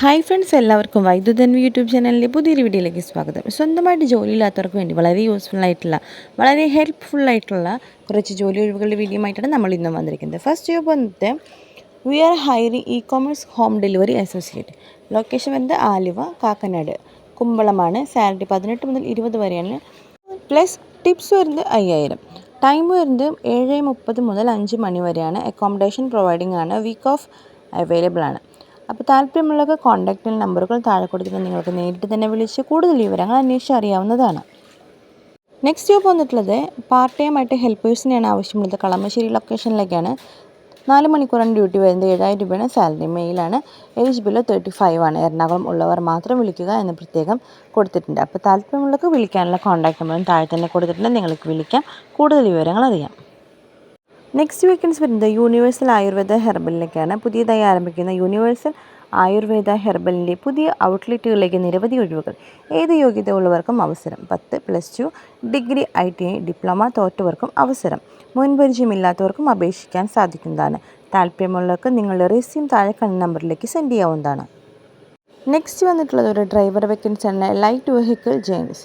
Hi friends എല്ലാവർക്കും വൈദ്യുതൻ YouTube ചാനലിലെ പുതിയൊരു വീഡിയോയിലേക്ക് സ്വാഗതം. സ്വന്തമായിട്ട് ജോലി ഇല്ലാത്തവർക്ക് വേണ്ടി വളരെ യൂസ്ഫുൾ ആയിട്ടുള്ള വളരെ ഹെൽപ്ഫുൾ ആയിട്ടുള്ള കുറച്ച് ജോലി ഒഴിവുകളുടെ വീഡിയോ ആയിട്ടാണ് നമ്മൾ ഇന്നും വന്നിരിക്കുന്നത്. ഫസ്റ്റ് ജോബ് വന്നിട്ട് we are ഹൈറി e commerce home delivery associate location വരുന്നത് ആലുവ കാക്കനാട്. കുമ്പളമാണ് സാലറി പതിനെട്ട് മുതൽ ഇരുപത് വരെയാണ്. പ്ലസ് ടിപ്സ് വരുന്നത് അയ്യായിരം. ടൈം വരുന്നത് ഏഴ് മുപ്പത് മുതൽ അഞ്ച് മണി വരെയാണ്. അക്കോമഡേഷൻ പ്രൊവൈഡിംഗ് ആണ്. വീക്ക് ഓഫ് അവൈലബിൾ ആണ്. അപ്പോൾ താല്പര്യമുള്ളവർക്ക് കോൺടാക്റ്റ് നമ്പറുകൾ താഴെ കൊടുത്തിട്ട് നിങ്ങൾക്ക് നേരിട്ട് തന്നെ വിളിച്ച് കൂടുതൽ വിവരങ്ങൾ അന്വേഷിച്ച് അറിയാവുന്നതാണ്. നെക്സ്റ്റ് ജോബ് വന്നിട്ടുള്ളത് പാർട്ട് ടൈം ആയിട്ട് ഹെൽപ്പേഴ്സിനെയാണ് ആവശ്യമുള്ളത്. കളമശ്ശേരി ലൊക്കേഷനിലേക്കാണ് നാല് മണിക്കൂറാണ് ഡ്യൂട്ടി വരുന്നത്. ഏഴായിരം രൂപയാണ് സാലറി മെയിലാണ് ഏജ് ബില്ലോ തേർട്ടി ഫൈവ് ആണ്. എറണാകുളം ഉള്ളവർ മാത്രം വിളിക്കുക എന്ന് പ്രത്യേകം കൊടുത്തിട്ടുണ്ട്. അപ്പോൾ താല്പര്യമുള്ളവർക്ക് വിളിക്കാനുള്ള കോൺടാക്ട് നമ്പറും താഴെ തന്നെ കൊടുത്തിട്ടുണ്ട്. നിങ്ങൾക്ക് വിളിക്കാം. കൂടുതൽ വിവരങ്ങൾ അറിയാം. നെക്സ്റ്റ് വേക്കൻസി വരുന്നത് യൂണിവേഴ്സൽ ആയുർവേദ ഹെർബലിലേക്കാണ് പുതിയതായി ആരംഭിക്കുന്ന യൂണിവേഴ്സൽ ആയുർവേദ ഹെർബലിന്റെ പുതിയ ഔട്ട്ലെറ്റുകളിലേക്ക് നിരവധി ഒഴിവുകൾ. ഏത് യോഗ്യത ഉള്ളവർക്കും അവസരം. പത്ത് plus two degree I T diploma തോറ്റവർക്കും അവസരം. മുൻപരിചയമില്ലാത്തവർക്കും അപേക്ഷിക്കാൻ സാധിക്കുന്നതാണ്. താല്പര്യമുള്ളവർക്ക് നിങ്ങളുടെ റെസ്യൂം താഴെ കണ്ട നമ്പറിലേക്ക് സെൻഡ് ചെയ്യാവുന്നതാണ്. നെക്സ്റ്റ് വന്നിട്ടുള്ളത് ഒരു ഡ്രൈവർ വേക്കൻസിയാണ് ലൈറ്റ് വെഹിക്കിൾ ജെയിംസ്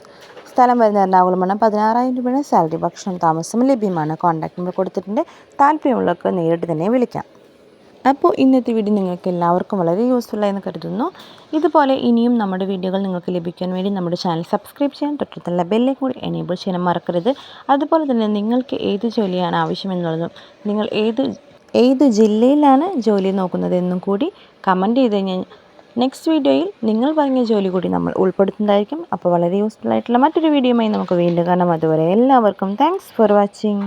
സ്ഥലം വരുന്ന എറണാകുളമാണ് പതിനാറായിരം രൂപയുടെ സാലറി ഭക്ഷണം താമസം ലഭ്യമാണ്. കോൺടാക്ട് നമ്പർ കൊടുത്തിട്ടുണ്ട്. താല്പര്യമുള്ളവർക്ക് നേരിട്ട് തന്നെ വിളിക്കാം. അപ്പോൾ ഇന്നത്തെ വീഡിയോ നിങ്ങൾക്ക് എല്ലാവർക്കും വളരെ യൂസ്ഫുൾ ആയെന്ന് കരുതുന്നു. ഇതുപോലെ ഇനിയും നമ്മുടെ വീഡിയോകൾ നിങ്ങൾക്ക് ലഭിക്കാൻ വേണ്ടി നമ്മുടെ ചാനൽ സബ്സ്ക്രൈബ് ചെയ്യാൻ തൊട്ടടുത്തുള്ള ബെല്ലെ കൂടി എനേബിൾ ചെയ്യാൻ മറക്കരുത്. അതുപോലെ തന്നെ നിങ്ങൾക്ക് ഏത് ജോലിയാണ് ആവശ്യമെന്നുള്ളതും നിങ്ങൾ ഏത് ഏത് ജില്ലയിലാണ് ജോലി നോക്കുന്നതെന്നും കൂടി കമന്റ് ചെയ്ത് കഴിഞ്ഞാൽ നെക്സ്റ്റ് വീഡിയോയിൽ നിങ്ങൾ പറഞ്ഞ ജോലി കൂടി നമ്മൾ ഉൾപ്പെടുത്തുന്നതായിരിക്കും. അപ്പോൾ വളരെ യൂസ്ഫുൾ ആയിട്ടുള്ള മറ്റൊരു വീഡിയോയുമായി നമുക്ക് വീണ്ടും കാണാം. അതുവരെ എല്ലാവർക്കും താങ്ക്സ് ഫോർ വാച്ചിങ്